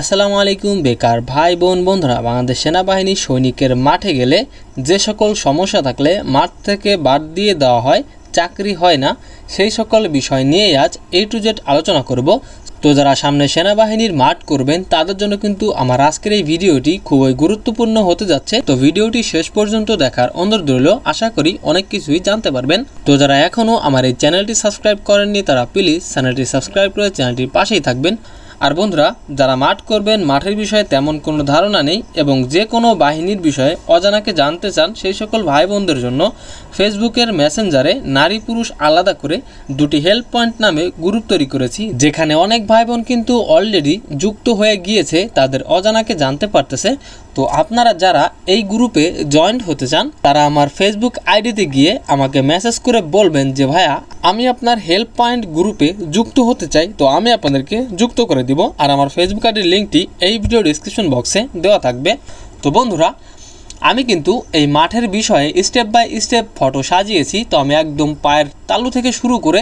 আসসালামু আলাইকুম, বেকার ভাই, বোন, বন্ধুরা। বাংলাদেশ সেনাবাহিনী সৈনিকের মাঠে গেলে যে সকল সমস্যা থাকলে মাঠ থেকে বাদ দিয়ে দেওয়া হয়, চাকরি হয় না। সেই সকল বিষয় নিয়ে আজ এ টু জেড আলোচনা করব। তো যারা সামনে সেনাবাহিনীর মাঠ করবেন, তাদের জন্য কিন্তু আমার আজকের এই ভিডিওটি খুবই গুরুত্বপূর্ণ হতে যাচ্ছে। তো ভিডিওটি শেষ পর্যন্ত দেখার অনুরোধ রইল। আশা করি অনেক কিছুই জানতে পারবেন। তো যারা এখনও আমার এই চ্যানেলটি সাবস্ক্রাইব করেননি, তারা প্লিজ চ্যানেলটি সাবস্ক্রাইব করে চ্যানেলটির পাশেই থাকবেন। আর বন্ধুরা, যারা মাঠ করবেন, মাঠের বিষয়ে তেমন কোনো ধারণা নেই এবং যে কোনো বাহিনীর বিষয়ে অজানাকে জানতে চান সেই সকল ভাই বোনদের জন্য, ফেসবুকের মেসেঞ্জারে নারী পুরুষ আলাদা করে দুটি হেল্প পয়েন্ট নামে গ্রুপ তৈরি করেছি, যেখানে অনেক ভাই বোন কিন্তু অলরেডি যুক্ত হয়ে গিয়েছে, তাদের অজানাকে জানতে পারতেছে। তো আপনারা যারা এই গ্রুপে জয়েন্ট হতে চান, তারা আমার ফেসবুক আইডিতে গিয়ে আমাকে মেসেজ করে বলবেন যে, ভাইয়া, আমি আপনার হেল্প পয়েন্ট গ্রুপে যুক্ত হতে চাই, তো আমি আপনাদেরকে যুক্ত করে দিব। আর আমার ফেসবুক আইডির লিঙ্কটি এই ভিডিও ডিসক্রিপশন বক্সে দেওয়া থাকবে। তো বন্ধুরা আমি কিন্তু এই মাঠের বিষয়ে স্টেপ বাই স্টেপ ফটো সাজিয়েছি, তো আমি একদম পায়ের তালু থেকে শুরু করে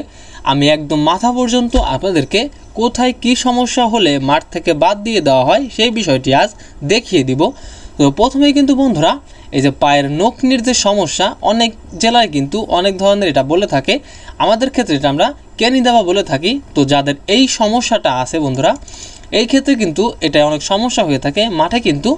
আমি একদম মাথা পর্যন্ত আপনাদেরকে কোথায় কি সমস্যা হলে মাঠ থেকে বাদ দিয়ে দেওয়া হয় সেই বিষয়টি আজ দেখিয়ে দিব। তো প্রথমেই কিন্তু বন্ধুরা, এই যে পায়ের নখনির যে সমস্যা, অনেক জেলায় কিন্তু অনেক ধরনের এটা বলে থাকে। আমাদের ক্ষেত্রে এটা আমরা কেনি দেওয়া বলে থাকি। তো যাদের এই সমস্যাটা আছে বন্ধুরা এই ক্ষেত্রে কিন্তু এটা অনেক সমস্যা হয়ে থাকে। মাঠে কিন্তু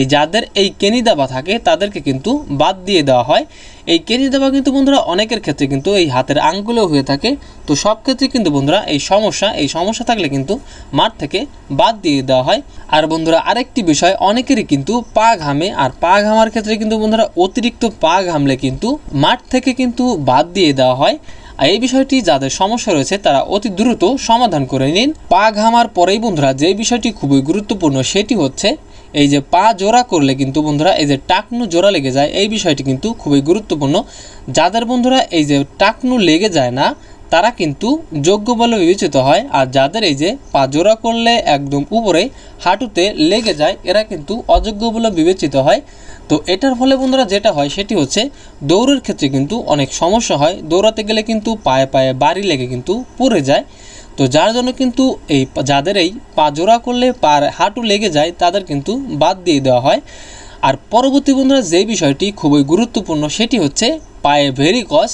এই যাদের এই কেনি দেওয়া থাকে, তাদেরকে কিন্তু বাদ দিয়ে দেওয়া হয়। এই কেনি দেওয়া কিন্তু বন্ধুরা অনেকের ক্ষেত্রে কিন্তু এই হাতের আঙ্গুলেও হয়ে থাকে। তো সব ক্ষেত্রে কিন্তু বন্ধুরা এই সমস্যা এই সমস্যা থাকলে কিন্তু মাঠ থেকে বাদ দিয়ে দেওয়া হয়। আর বন্ধুরা আরেকটি বিষয়, অনেকেরই কিন্তু পা ঘামে। আর পা ঘামার ক্ষেত্রে কিন্তু বন্ধুরা অতিরিক্ত পা ঘামলে কিন্তু মাঠ থেকে কিন্তু বাদ দিয়ে দেওয়া হয়। এই বিষয়টি যাদের সমস্যা রয়েছে, তারা অতি দ্রুত সমাধান করে নিন। পা ঘামার পরেই বন্ধুরা, যে বিষয়টি খুবই গুরুত্বপূর্ণ, সেটি হচ্ছে এই যে পা জোড়া করলে কিন্তু বন্ধুরা, এই যে টাকনু জোড়া লেগে যায়, এই বিষয়টি কিন্তু খুবই গুরুত্বপূর্ণ। যাদের বন্ধুরা এই যে টাকনু লেগে যায় না তারা কিন্তু যোগ্য বলে বিবেচিত হয়, আর যাদের এই যে পা জোড়া করলে একদম উপরে হাঁটুতে লেগে যায়, এরা কিন্তু অযোগ্য বলে বিবেচিত হয়। তো এটার ফলে বন্ধুরা যেটা হয়, সেটি হচ্ছে দৌড়ের ক্ষেত্রে কিন্তু অনেক সমস্যা হয়। দৌড়াতে গেলে কিন্তু পায়ে পায়ে বাড়ি লেগে কিন্তু পড়ে যায়। তো যার জন্য কিন্তু এই যাদের এই পা জোড়া করলে পার হাঁটু লেগে যায়, তাদের কিন্তু বাদ দিয়ে দেওয়া হয়। আর পরবর্তী বন্ধুরা যে বিষয়টি খুবই গুরুত্বপূর্ণ, সেটি হচ্ছে পায়ে ভেরিকস।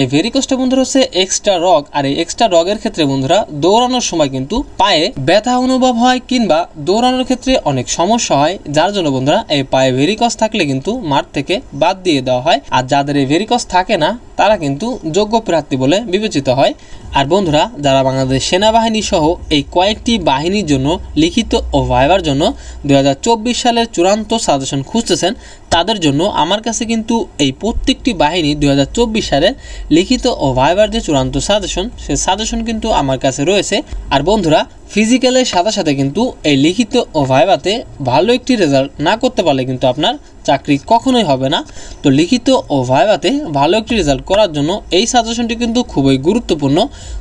এই ভেরিকসটা বন্ধুরা হচ্ছে এক্সট্রা রগ আর এই এক্সট্রা রগের ক্ষেত্রে বন্ধুরা দৌড়ানোর সময় কিন্তু পায়ে ব্যথা অনুভব হয় কিংবা দৌড়ানোর ক্ষেত্রে অনেক সমস্যা হয়, যার জন্য বন্ধুরা এই পায়ে ভেরিকস থাকলে কিন্তু মাঠ থেকে বাদ দিয়ে দেওয়া হয়। আর যাদের এই ভেরিকস থাকে না, তারা কিন্তু যোগ্য প্রার্থী বলে বিবেচিত হয়। আর বন্ধুরা, যারা বাংলাদেশ সেনাবাহিনী সহ এই কয়েকটি বাহিনীর জন্য লিখিত ও ভাইবার জন্য দুই হাজার চব্বিশ সালের চূড়ান্ত সাজেশন খুঁজতেছেন, তাদের জন্য আমার কাছে কিন্তু এই প্রত্যেকটি বাহিনী দুই হাজার চব্বিশ সালের লিখিত ও ভাইবার যে চূড়ান্ত সাজেশন। সে সাজেশন কিন্তু আমার কাছে রয়েছে। আর বন্ধুরা ফিজিক্যালের সাথে সাথে কিন্তু এই লিখিত ও ভাইভাতে ভালো একটি রেজাল্ট না করতে পারলে কিন্তু আপনার চাকরি কখনোই হবে না। তো লিখিত ও ভাইভাতে ভালো একটি রেজাল্ট করার জন্য এই সাজেশনটি কিন্তু খুবই গুরুত্বপূর্ণ।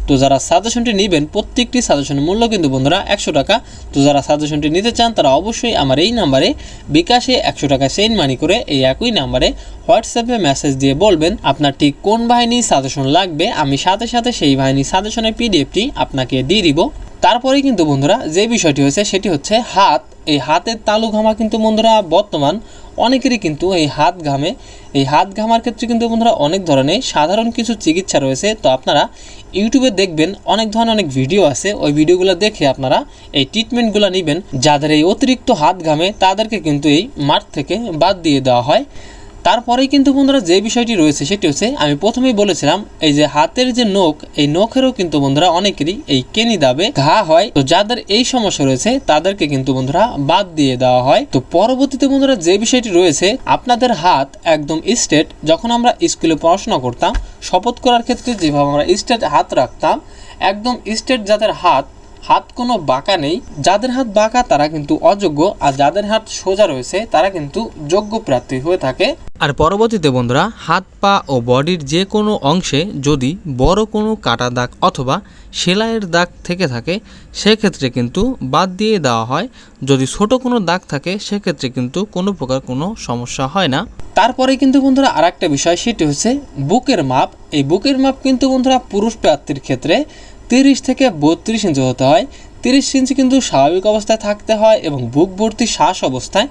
তো যারা সাজেশনটি নেবেন, প্রত্যেকটি সাজেশনের মূল্য কিন্তু বন্ধুরা একশো টাকা। তো যারা সাজেশনটি নিতে চান, তারা অবশ্যই আমার এই নাম্বারে বিকাশে একশো টাকা সেন্ড মানি করে এই একই নাম্বারে হোয়াটসঅ্যাপে মেসেজ দিয়ে বলবেন আপনার ঠিক কোন বাহিনী সাজেশন লাগবে। আমি সাথে সাথে সেই বাহিনী সাজেশনের পিডিএফটি আপনাকে দিয়ে দিব। তারপরেই কিন্তু বন্ধুরা যে বিষয়টি হয়েছে সেটি হচ্ছে হাত। এই হাতের তালু ঘামা কিন্তু বন্ধুরা বর্তমান অনেকেরই কিন্তু এই হাত ঘামে। এই হাত ঘামার ক্ষেত্রে কিন্তু বন্ধুরা অনেক ধরনের সাধারণ কিছু চিকিৎসা রয়েছে। তো আপনারা ইউটিউবে দেখবেন অনেক ধরনের অনেক ভিডিও আছে। ওই ভিডিওগুলো দেখে আপনারা এই ট্রিটমেন্টগুলো নেবেন। যাদের এই অতিরিক্ত হাত ঘামে তাদেরকে কিন্তু এই মাঠ থেকে বাদ দিয়ে দেওয়া হয়। তারপরেই কিন্তু বন্ধুরা যে বিষয়টি রয়েছে সেটি হচ্ছে, আমি প্রথমেই বলেছিলাম, এই যে হাতের যে নখ, এই নখেরও কিন্তু বন্ধুরা অনেকেরই এই কেনি দাবে ঘা হয়। তো যাদের এই সমস্যা রয়েছে, তাদেরকে কিন্তু বন্ধুরা বাদ দিয়ে দেওয়া হয়। তো পরবর্তীতে বন্ধুরা যে বিষয়টি রয়েছে, আপনাদের হাত একদম স্টেট যখন আমরা স্কুলে পড়াশোনা করতাম, শপথ করার ক্ষেত্রে যেভাবে আমরা স্টেট হাত রাখতাম, একদম স্টেট যাদের হাত হাত কোনো বাঁকা নেই। যাদের হাত বাঁকা তারা কিন্তু অযোগ্য। আর যাদের হাত সোজা রয়েছে তারা কিন্তু যোগ্য প্রার্থী হয়ে থাকে। আর পরবর্তীতে বন্ধুরা হাত পা ও বডির যে কোনো অংশে যদি বড় কোনো কাটা দাগ অথবা সেলাইয়ের দাগ থেকে থাকে সেক্ষেত্রে কিন্তু বাদ দিয়ে দেওয়া হয়। যদি ছোট কোনো দাগ থাকে সেক্ষেত্রে কিন্তু কোনো প্রকার কোনো সমস্যা হয় না। তারপরে কিন্তু বন্ধুরা আর একটা বিষয় সেটি হচ্ছে বুকের মাপ। এই বুকের মাপ কিন্তু বন্ধুরা পুরুষ প্রার্থীর ক্ষেত্রে তিরিশ থেকে বত্রিশ ইঞ্চি হতে হয়। তিরিশ ইঞ্চি কিন্তু স্বাভাবিক অবস্থায় থাকতে হয় এবং বুক ভর্তি শ্বাস অবস্থায়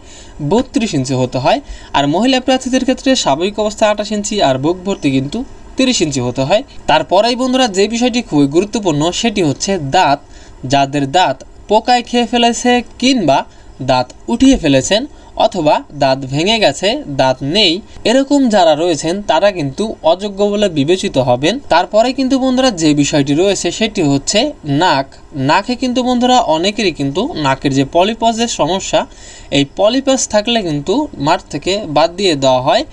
বত্রিশ ইঞ্চি হতে হয়। আর মহিলা প্রার্থীদের ক্ষেত্রে স্বাভাবিক অবস্থায় আঠাশ ইঞ্চি আর বুক ভর্তি কিন্তু তিরিশ ইঞ্চি হতে হয়। তারপরেই বন্ধুরা যে বিষয়টি খুবই গুরুত্বপূর্ণ সেটি হচ্ছে দাঁত। যাদের দাঁত পোকায় খেয়ে ফেলেছে কিংবা দাঁত উঠিয়ে ফেলেছেন অথবা দাঁত ভেঙে গেছে, দাঁত নেই, এরকম যারা রয়েছেন, তারা কিন্তু অযোগ্য বলে বিবেচিত হবেন। তারপরে কিন্তু বন্ধুরা যে বিষয়টি রয়েছে, সেটি হচ্ছে নাক। নাকে কিন্তু বন্ধুরা অনেকেরই কিন্তু নাকের যে পলিপসের সমস্যা, এই পলিপাস থাকলে কিন্তু মাঠ থেকে বাদ দিয়ে দেওয়া হয়।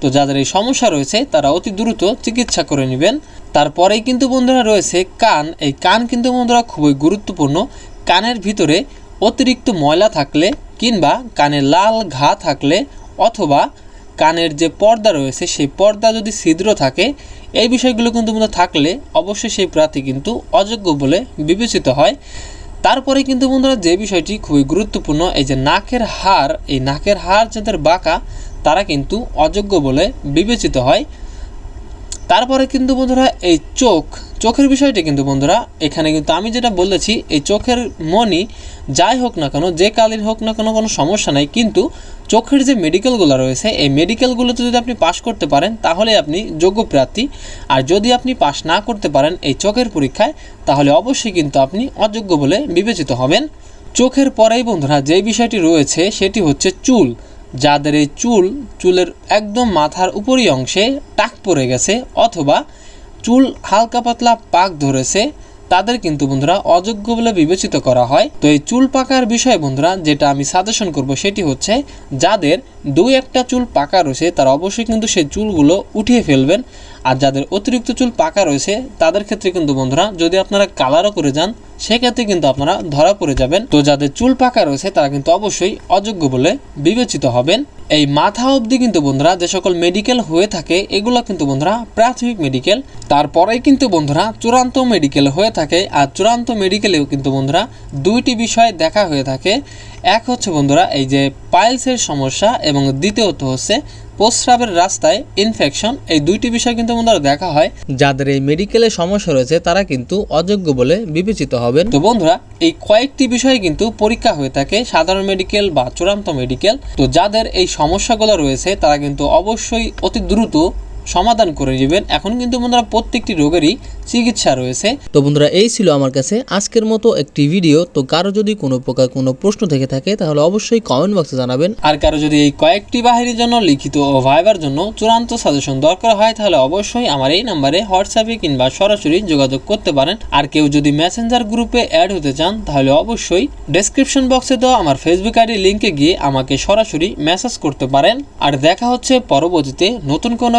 তো যাদের এই সমস্যা রয়েছে, তারা অতি দ্রুত চিকিৎসা করে নেবেন। তারপরেই কিন্তু বন্ধুরা রয়েছে কান। এই কান কিন্তু বন্ধুরা খুবই গুরুত্বপূর্ণ। কানের ভিতরে অতিরিক্ত ময়লা থাকলে কিংবা কানে লাল ঘা থাকলে অথবা কানের যে পর্দা রয়েছে, সেই পর্দা যদি ছিদ্র থাকে, এই বিষয়গুলো কিন্তু বন্ধুরা থাকলে অবশ্যই সেই প্রার্থী কিন্তু অযোগ্য বলে বিবেচিত হয়। তারপরে কিন্তু বন্ধুরা যে বিষয়টি খুবই গুরুত্বপূর্ণ, এই যে নাকের হার এই নাকের হার যাদের বাঁকা, তারা কিন্তু অযোগ্য বলে বিবেচিত হয়। তারপরে কিন্তু বন্ধুরা এই চোখ, চোখের বিষয়টি কিন্তু বন্ধুরা, এখানে কিন্তু আমি যেটা বলেছি, এই চোখের মনি যাই হোক না কেন, যে কালির হোক না কেন কোনো সমস্যা নাই, কিন্তু চোখের যে মেডিকেলগুলো রয়েছে, এই মেডিকেলগুলোতে যদি আপনি পাশ করতে পারেন, তাহলে আপনি যোগ্য প্রার্থী। আর যদি আপনি পাশ না করতে পারেন এই চোখের পরীক্ষায়, তাহলে অবশ্যই কিন্তু আপনি অযোগ্য বলে বিবেচিত হবেন। চোখের পরেই বন্ধুরা যে বিষয়টি রয়েছে, সেটি হচ্ছে চুল। যাদের এই চুল, চুলের একদম মাথার উপরি অংশে টাক পড়ে গেছে অথবা চুল হালকা পাতলা পাক ধরেছে, তাদের কিন্তু বন্ধুরা অযোগ্য বলে বিবেচিত করা হয়। তো এই চুল পাকার বিষয়ে বন্ধুরা, যেটা আমি সাজেশন করব সেটি হচ্ছে, যাদের দুই একটা চুল পাকা রয়েছে, তারা অবশ্যই কিন্তু সেই চুলগুলো উঠিয়ে ফেলবেন। আর যাদের অতিরিক্ত চুল পাকা রয়েছে, তাদের ক্ষেত্রে কিন্তু বন্ধুরা, যদি আপনারা কালারও করে যান, সেক্ষেত্রে কিন্তু আপনারা ধরা পড়ে যাবেন। তো যাদের চুল পাকা রয়েছে, তারা কিন্তু অবশ্যই অযোগ্য বলে বিবেচিত হবেন। এই মাথা অবধি কিন্তু বন্ধুরা, যে সকল মেডিকেল হয়ে থাকে, এগুলো কিন্তু বন্ধুরা প্রাথমিক মেডিকেল তারপরেই কিন্তু বন্ধুরা, চূড়ান্ত মেডিকেল হয়ে থাকে। আর চূড়ান্ত মেডিকেলেও কিন্তু বন্ধুরা, দুইটি বিষয় দেখা হয়ে থাকে। এক হচ্ছে বন্ধুরা, এই যে পাইলসের সমস্যা এবং দ্বিতীয়ত হচ্ছে প্রস্রাবের রাস্তায় ইনফেকশন এই দুইটি বিষয় কিন্তু বন্ধুরা দেখা হয়। যাদের এই মেডিকেলে সমস্যা রয়েছে তারা কিন্তু অযোগ্য বলে বিবেচিত হবেন। তো বন্ধুরা এই কয়েকটি বিষয়ে কিন্তু পরীক্ষা হয়ে থাকে সাধারণ মেডিকেল বা চূড়ান্ত মেডিকেল তো যাদের এই সমস্যাগুলো রয়েছে তারা কিন্তু অবশ্যই অতি দ্রুত সমাধান করে নেবেন। এখন কিন্তু বন্ধুরা প্রত্যেকটি রোগেরই চিকিৎসা রয়েছে। তো বন্ধুরা এই ছিল আমার কাছে আজকের মতো একটি ভিডিও। তো কারও যদি কোনো প্রকার কোনো প্রশ্ন থেকে থাকে তাহলে অবশ্যই কমেন্ট বক্সে জানাবেন। আর কারও যদি এই কয়েকটি বাহিনীর জন্য লিখিত ও ভাইবার জন্য চূড়ান্ত সাজেশন দরকার হয় তাহলে অবশ্যই আমার এই নাম্বারে হোয়াটসঅ্যাপে কিংবা সরাসরি যোগাযোগ করতে পারেন। আর কেউ যদি মেসেঞ্জার গ্রুপে অ্যাড হতে চান তাহলে অবশ্যই ডেসক্রিপশন বক্সে দেওয়া আমার ফেসবুক আইডি লিঙ্কে গিয়ে আমাকে সরাসরি মেসেজ করতে পারেন। আর দেখা হচ্ছে পরবর্তীতে নতুন কোনো